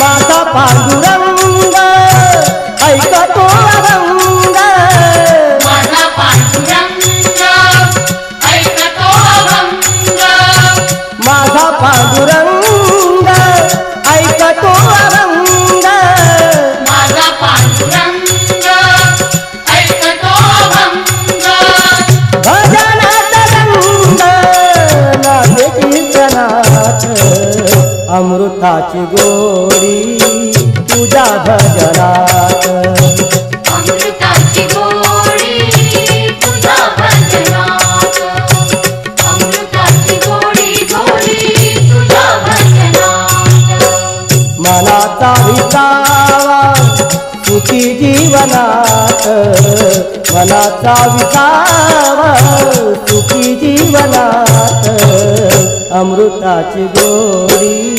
माझा पांडुरंग ऐकतो अभंग. माझा पांडुरंग ऐकतो अभंग. माझा पांडुरंग ऐकतो माझा पांडुरंग रंग कीर्तनात अमृताची गोडी तुझ्या भजनात. मनाचा विसावा सुखी जीवनात. मनाचा विसावा सुखी जीवनात. अमृताची गोडी